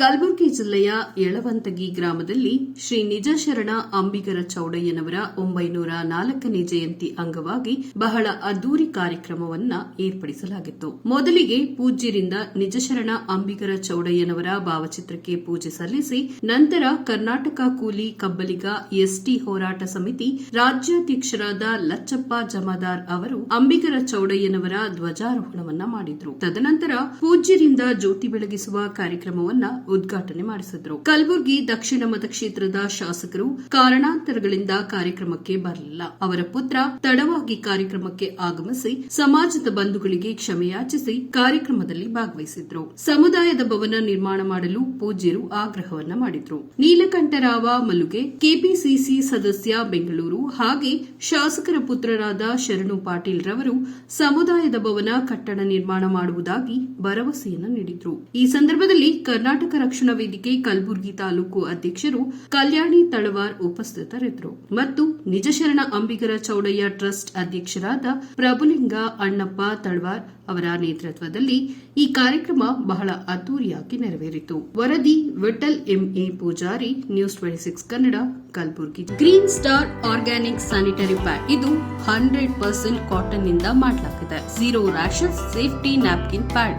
ಕಲಬುರಗಿ ಜಿಲ್ಲೆಯ ಯಳವಂತಗಿ ಗ್ರಾಮದಲ್ಲಿ ಶ್ರೀ ನಿಜಶರಣ ಅಂಬಿಗರ ಚೌಡಯ್ಯನವರ ಒಂಬೈನೂರ ನಾಲ್ಕನೇ ಜಯಂತಿ ಅಂಗವಾಗಿ ಬಹಳ ಅದ್ದೂರಿ ಕಾರ್ಯಕ್ರಮವನ್ನ ಏರ್ಪಡಿಸಲಾಗಿತ್ತು. ಮೊದಲಿಗೆ ಪೂಜ್ಯರಿಂದ ನಿಜಶರಣ ಅಂಬಿಗರ ಚೌಡಯ್ಯನವರ ಭಾವಚಿತ್ರಕ್ಕೆ ಪೂಜೆ ಸಲ್ಲಿಸಿ, ನಂತರ ಕರ್ನಾಟಕ ಕೂಲಿ ಕಬ್ಬಲಿಗ ಎಸ್ಟಿ ಹೋರಾಟ ಸಮಿತಿ ರಾಜ್ಯಾಧ್ಯಕ್ಷರಾದ ಲಚ್ಚಪ್ಪ ಜಮಾದಾರ್ ಅವರು ಅಂಬಿಗರ ಚೌಡಯ್ಯನವರ ಧ್ವಜಾರೋಹಣವನ್ನ ಮಾಡಿದ್ರು. ತದನಂತರ ಪೂಜ್ಯರಿಂದ ಜ್ಯೋತಿ ಬೆಳಗಿಸುವ ಕಾರ್ಯಕ್ರಮವನ್ನ ಉದ್ಘಾಟನೆ ಮಾಡಿಸಿದ್ರು. ಕಲಬುರಗಿ ದಕ್ಷಿಣ ಮತಕ್ಷೇತ್ರದ ಶಾಸಕರು ಕಾರಣಾಂತರಗಳಿಂದ ಕಾರ್ಯಕ್ರಮಕ್ಕೆ ಬರಲಿಲ್ಲ. ಅವರ ಪುತ್ರ ತಡವಾಗಿ ಕಾರ್ಯಕ್ರಮಕ್ಕೆ ಆಗಮಿಸಿ ಸಮಾಜದ ಬಂಧುಗಳಿಗೆ ಕ್ಷಮೆಯಾಚಿಸಿ ಕಾರ್ಯಕ್ರಮದಲ್ಲಿ ಭಾಗವಹಿಸಿದ್ರು. ಸಮುದಾಯದ ಭವನ ನಿರ್ಮಾಣ ಮಾಡಲು ಪೂಜ್ಯರು ಆಗ್ರಹವನ್ನ ಮಾಡಿದ್ರು. ನೀಲಕಂಠರಾವ ಮಲುಗೆ ಕೆಪಿಸಿಸಿ ಸದಸ್ಯ ಬೆಂಗಳೂರು ಹಾಗೆ ಶಾಸಕರ ಪುತ್ರರಾದ ಶರಣು ಪಾಟೀಲ್ ರವರು ಸಮುದಾಯದ ಭವನ ಕಟ್ಟಡ ನಿರ್ಮಾಣ ಮಾಡುವುದಾಗಿ ಭರವಸೆಯನ್ನು ನೀಡಿದ್ರು. ಈ ಸಂದರ್ಭದಲ್ಲಿ ಕರ್ನಾಟಕ ರಕ್ಷಣಾ ವೇದಿಕೆ ಕಲಬುರಗಿ ತಾಲೂಕು ಅಧ್ಯಕ್ಷರು ಕಲ್ಯಾಣಿ ತಳವಾರ್ ಉಪಸ್ಥಿತರಿದ್ದರು ಮತ್ತು ನಿಜಶರಣ ಅಂಬಿಗರ ಚೌಡಯ್ಯ ಟ್ರಸ್ಟ್ ಅಧ್ಯಕ್ಷರಾದ ಪ್ರಭುಲಿಂಗ ಅಣ್ಣಪ್ಪ ತಳವಾರ್ ಅವರ ನೇತೃತ್ವದಲ್ಲಿ ಈ ಕಾರ್ಯಕ್ರಮ ಬಹಳ ಅದ್ದೂರಿಯಾಗಿ ನೆರವೇರಿತು. ವರದಿ Vithal MA Pujari, news twenty six Kannada, Kalaburagi. Green star organic sanitary pad ಇದು ಹಂಡ್ರೆಡ್ ಪರ್ಸೆಂಟ್ ಕಾಟನ್ನಿಂದ ಮಾಡಲಾಗಿದೆ. Zero rashes safety napkin pad.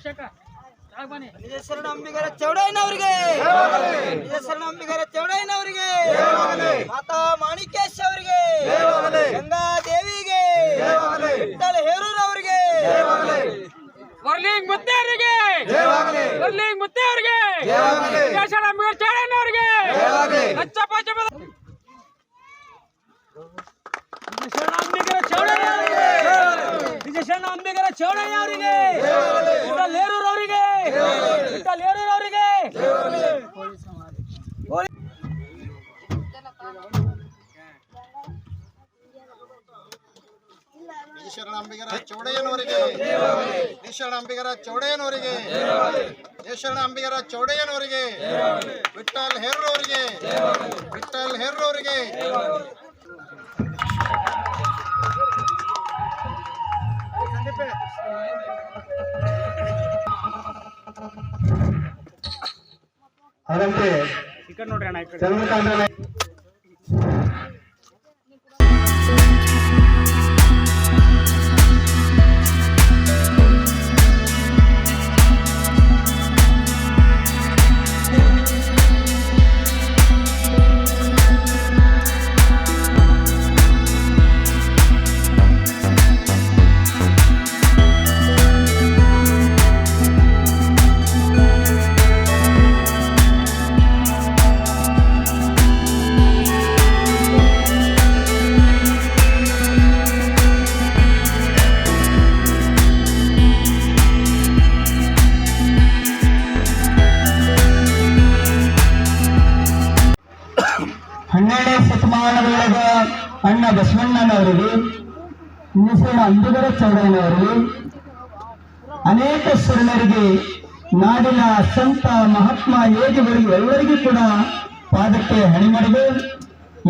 ಅಭಿಷೇಕ. ನಿಜಶರಣ ಅಂಬಿಗರ ಚೌಡಯ್ಯನವರಿಗೆ. ನಿಜಶರಣ ಅಂಬಿಗರ ಚೌಡಯ್ಯನವರಿಗೆ. ಮಾತಾ ಮಾಣಿಕೇಶ್ ಅವರಿಗೆ ಗಂಗಾ ದೇವಿಗೆ ವಿಠ್ಠಲ ಹೇರೂರ್ ಅವರಿಗೆ ವರ್ಲಿಂಗ್ ಮುತ್ತೇರಿಗೆ. ವರ್ಲಿಂಗ್ ಮುತ್ತೇರಿಗೆ. ದೇಶದ ಅಂಬಿಗರ ಚೇಳಣ್ಣವರಿಗೆ ಲಚ್ಚಪ್ಪ ಜಮದ ಶರಣ ಅಂಬಿಗರ ಚೌಡಯ್ಯ ಅವರಿಗೆ ಶರಣ ಅಂಬಿಗರ ಚೌಡಯ್ಯ ಅವರಿಗೆ ವಿಠಲ್ ಹೇರೂರ್ ಅವರಿಗೆ ವಿಠಲ್ ಹೇರೂರ್ ಅವರಿಗೆ. ಈಶ್ವರನ ಅಂಬಿಗರ ಚೌಡಯ್ಯನವರಿಗೆ ಈಶ್ವರನ ಅಂಬಿಗರ ಚೌಡಯ್ಯನವರಿಗೆ ಈಶ್ವರನ ಅಂಬಿಗರ ಚೌಡಯ್ಯನವರಿಗೆ ವಿಠಲ್ ಹೆರ್ರವರಿಗೆ ವಿಠಲ್ ಹೇರ್ರವರಿಗೆ ಅದರಂತೆ ನೋಡ್ರಿ ಅಣ್ಣ ಈ ಕಡೆ ಚಂದ್ರಕಾಂತ ಹನ್ನೆರಡನೇ ಶತಮಾನದೊಳಗ ಅಣ್ಣ ಬಸವಣ್ಣನವರಿಗೆ ನಿಸರಣ ಅಂಬಿಗರ ಚೌಡಯ್ಯನವರಿಗೆ, ಅನೇಕ ಶರಣರಿಗೆ, ನಾಡಿನ ಸಂತ ಮಹಾತ್ಮ ಯೋಗಿಗಳಿಗೆ, ಎಲ್ಲರಿಗೂ ಕೂಡ ಪಾದಕ್ಕೆ ಹಣಿಮಡಿದು,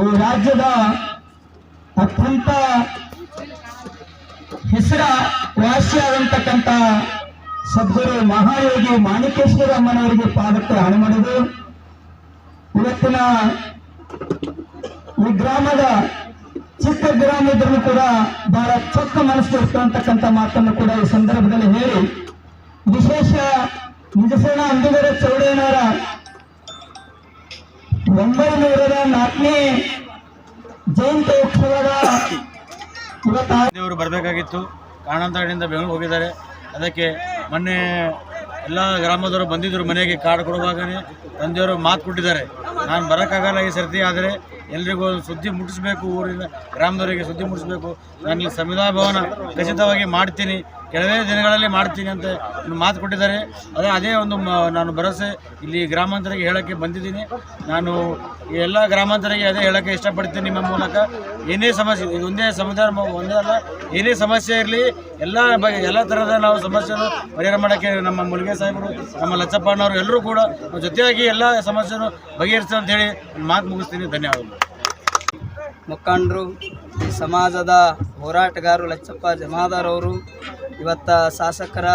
ಈ ರಾಜ್ಯದ ಅತ್ಯಂತ ಹೆಸರ ವಾಸಿಯಾದಂತಕ್ಕಂಥ ಸದ್ಗುರು ಮಹಾಯೋಗಿ ಮಾಣಿಕೇಶ್ವರ ಅಮ್ಮನವರಿಗೆ ಪಾದಕ್ಕೆ ಹಣಿಮಡಿದು, ಇವತ್ತಿನ ಈ ಗ್ರಾಮದ ಚಿಕ್ಕ ಗ್ರಾಮ ಇದ್ರೂ ಕೂಡ ಬಹಳ ಚೊಕ್ಕ ಮನಸ್ಸು ಇರ್ತಕ್ಕಂಥ ಮಾತನ್ನು ಕೂಡ ಈ ಸಂದರ್ಭದಲ್ಲಿ ಹೇಳಿ. ವಿಶೇಷ ನಿಜಸೇನ ಅಂಬಿಗರ ಚೌಡಯ್ಯನವರ ಒಂಬೈನೂರ ನಾಲ್ಕನೇ ಜಯಂತಿ ಉತ್ಸವದ ದೇವರು ಬರಬೇಕಾಗಿತ್ತು. ಕಾರಣಾಂತರಗಳಿಂದ ಬೆಂಗಳೂರು ಹೋಗಿದ್ದಾರೆ. ಅದಕ್ಕೆ ಮೊನ್ನೆ ಎಲ್ಲ ಗ್ರಾಮದವರು ಬಂದಿದ್ದರು ಮನೆಗೆ ಕಾರ್ಡ್ ಕೊಡುವಾಗಲೇ ತಂದೆಯವರು ಮಾತು ಕೊಟ್ಟಿದ್ದಾರೆ. ನಾನು ಬರೋಕ್ಕಾಗಲ್ಲ ಈ ಸರ್ತಿ ಆದರೆ ಎಲ್ರಿಗೂ ಸುದ್ದಿ ಮುಟ್ಟಿಸ್ಬೇಕು, ಊರಿನ ಗ್ರಾಮದವರಿಗೆ ಸುದ್ದಿ ಮುಟ್ಟಿಸ್ಬೇಕು. ನಾನು ಸಂವಿಧಾನ ಭವನ ಖಚಿತವಾಗಿ ಮಾಡ್ತೀನಿ. ಕೆಲವೇ ದಿನಗಳಲ್ಲಿ ಮಾಡ್ತೀನಿ ಅಂತ ಮಾತು ಕೊಟ್ಟಿದ್ದಾರೆ. ಅದೇ ಅದೇ ಒಂದು ನಾನು ಭರವಸೆ ಇಲ್ಲಿ ಗ್ರಾಮಾಂತರಿಗೆ ಹೇಳೋಕ್ಕೆ ಬಂದಿದ್ದೀನಿ. ನಾನು ಎಲ್ಲ ಗ್ರಾಮಾಂತರಿಗೆ ಅದೇ ಹೇಳೋಕ್ಕೆ ಇಷ್ಟಪಡ್ತೀನಿ ನಿಮ್ಮ ಮೂಲಕ. ಏನೇ ಸಮಸ್ಯೆ, ಇದು ಒಂದೇ ಸಂವಿಧಾನ ಒಂದೇ ಅಲ್ಲ, ಏನೇ ಸಮಸ್ಯೆ ಇರಲಿ, ಎಲ್ಲ ಬಗ್ಗೆ ಎಲ್ಲ ಥರದ ನಾವು ಸಮಸ್ಯೆಯನ್ನು ಪರಿಹಾರ ಮಾಡೋಕ್ಕೆ ನಮ್ಮ ಮುಲ್ಗೆ ಸಾಹೇಬರು, ನಮ್ಮ ಲಚ್ಚಪ್ಪನವರು ಎಲ್ಲರೂ ಕೂಡ ಜೊತೆಯಾಗಿ ಎಲ್ಲ ಬಗೆಹರಿಸ್ತಾರೆ ಅಂತ ಹೇಳಿ ಮಾತು ಮುಗಿಸ್ತೀನಿ. ಧನ್ಯವಾದಗಳು. ಮುಖಂಡರು, ಸಮಾಜದ ಹೋರಾಟಗಾರರು ಲಚ್ಚಪ್ಪ ಜಮಾದಾರ್ ಅವರು, ಇವತ್ತ ಶಾಸಕರ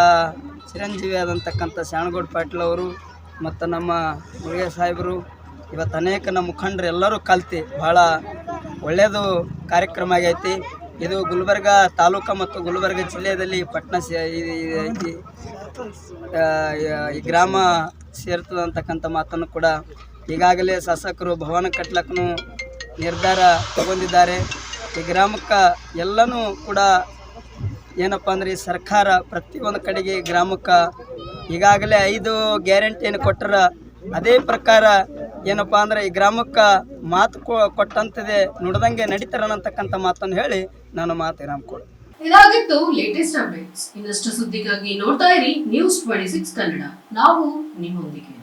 ಚಿರಂಜೀವಿ ಆದಂತಕ್ಕಂಥ ಶಾಣಗೌಡ ಪಾಟೀಲ್ ಅವರು ಮತ್ತು ನಮ್ಮ ಮುರುಗೇ ಸಾಹೇಬರು, ಇವತ್ತು ಅನೇಕ ನಮ್ಮ ಮುಖಂಡರು ಎಲ್ಲರೂ ಕಲ್ತು ಭಾಳ ಒಳ್ಳೆಯದು ಕಾರ್ಯಕ್ರಮ ಆಗೈತಿ. ಇದು ಗುಲ್ಬರ್ಗ ತಾಲೂಕು ಮತ್ತು ಗುಲ್ಬರ್ಗ ಜಿಲ್ಲೆಯಲ್ಲಿ ಈ- ಈ ಗ್ರಾಮ ಸೇರ್ತದಂತಕ್ಕಂಥ ಮಾತನ್ನು ಕೂಡ ಈಗಾಗಲೇ ಶಾಸಕರು ಭವನ ಕಟ್ಲಕ್ಕೂ ನಿರ್ಧಾರ ತಗೊಂಡಿದ್ದಾರೆ. ಈ ಗ್ರಾಮಕ್ಕೆ ಎಲ್ಲನೂ ಕೂಡ ಏನಪ್ಪ ಅಂದರೆ ಈ ಸರ್ಕಾರ ಪ್ರತಿಯೊಂದು ಕಡೆಗೆ ಗ್ರಾಮಕ್ಕೆ ಈಗಾಗಲೇ ಐದು ಗ್ಯಾರಂಟಿಯನ್ನು ಕೊಟ್ಟರ ಅದೇ ಪ್ರಕಾರ ಏನಪ್ಪ ಅಂದರೆ ಈ ಗ್ರಾಮಕ್ಕೆ ಮಾತು ಕೊಟ್ಟಂತದೇ ನುಡ್ದಂಗೆ ನಡೀತಾರನ್ನತಕ್ಕಂಥ ಮಾತನ್ನು ಹೇಳಿ ನಾನು ಮಾತು ವಿರಾಮ ಕೊಡು ಇದಾಗಿತ್ತು ಲೇಟೆಸ್ಟ್ ಅಪ್ಡೇಟ್ಸ್ ಇನ್ನಷ್ಟು ಸುದ್ದಿಗಾಗಿ ನೋಡ್ತಾ ಇರಿ ನ್ಯೂಸ್ ಟ್ವೆಂಟಿ ಸಿಕ್ಸ್ ಕನ್ನಡ. ನಾವು ನಿಮ್ಮೊಂದಿಗೆ.